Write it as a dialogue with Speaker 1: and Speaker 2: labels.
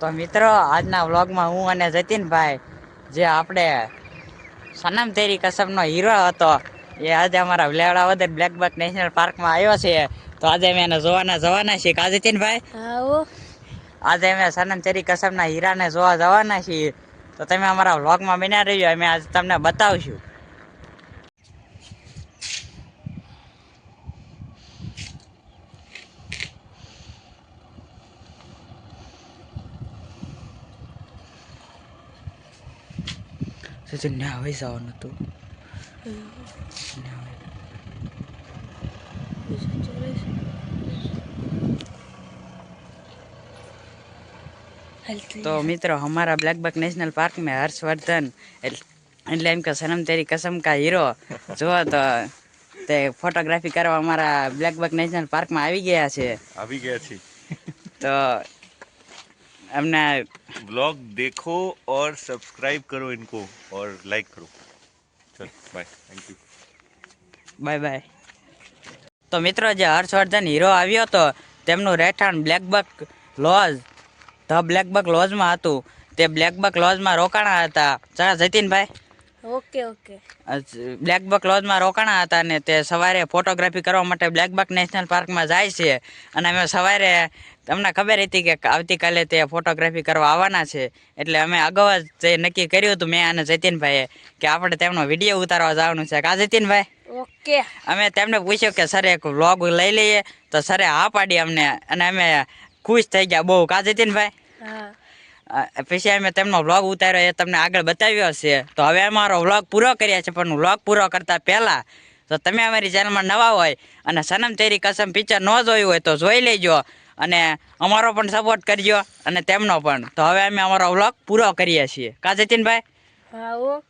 Speaker 1: તો મિત્રો આજના વ્લોગમાં હું અને જતીનભાઈ જે આપણે સનમ તેરી કસબનો હીરો હતો એ આજે અમારા વેલાવડા બ્લેક બ્લેકબક નેશનલ પાર્કમાં આવ્યો છે. તો આજે અમે એને જોવાના જવાના છીએ. કા જતીનભાઈ? આજે અમે સનમ તેરી કસબના હીરાને જોવા જવાના છીએ. તો તમે અમારા વ્લોગમાં બન્યા રહ્યો અમે આજે તમને બતાવશું. તો ન્યાવાઈ જવાનું હતું તો મિત્રો હમારા બ્લેકબક નેશનલ પાર્ક મેં હર્ષવર્ધન એટલે એમ કે સનમ તેરી કસમ કા હીરો જો તો તે ફોટોગ્રાફી કરવા અમારા બ્લેકબક નેશનલ પાર્કમાં આવી ગયા છે
Speaker 2: આવી ગયા છે
Speaker 1: તો અમને
Speaker 2: ब्लॉग देखो और सब्सक्राइब करो इनको और लाइक करो चल bye thank you
Speaker 1: bye bye તો મિત્રો જે હર્ષવર્ધન હીરો આવ્યો હતો તેમનું રહેઠાણ બ્લેકબક લોજ ધ બ્લેકબક લોજમાં હતું તે બ્લેકબક લોજમાં રોકાણા હતા ચા જતીનભાઈ
Speaker 3: ઓકે ઓકે
Speaker 1: બ્લેકબક લોજમાં રોકાણા હતા ને તે સવારે ફોટોગ્રાફી કરવા માટે બ્લેકબક નેશનલ પાર્કમાં જાય છે. અને અમે સવારે તમને ખબર હતી કે આવતીકાલે તે ફોટોગ્રાફી કરવા આવવાના છે. એટલે અમે અગાઉ જ નક્કી કર્યું હતું મેં અને જતીનભાઈએ કે આપણે તેમનો વીડિયો ઉતારવા જવાનું છે. કા જતીનભાઈ?
Speaker 3: ઓકે
Speaker 1: અમે તેમને પૂછ્યું કે સર એક વ્લોગ લઈ લઈએ. તો સરે હા પાડી અમને અને અમે ખુશ થઈ ગયા બહુ. કા જતીનભાઈ?
Speaker 3: હા.
Speaker 1: પછી અમે તેમનો વ્લોગ ઉતાર્યો, એ તમને આગળ બતાવ્યો છે. તો હવે અમારો વ્લોગ પૂરો કર્યા છે પણ વ્લોગ પૂરો કરતા પહેલા, તો તમે અમારી ચેનલમાં નવા હોય અને સનમ તેરી કસમ પિક્ચર ન જોયું હોય તો જોઈ લેજો અને અમારો પણ સપોર્ટ કરજો અને તેમનો પણ. તો હવે અમે અમારો વ્લોગ પૂરો કરીએ છીએ. કા જતીનભાઈ?
Speaker 3: આવો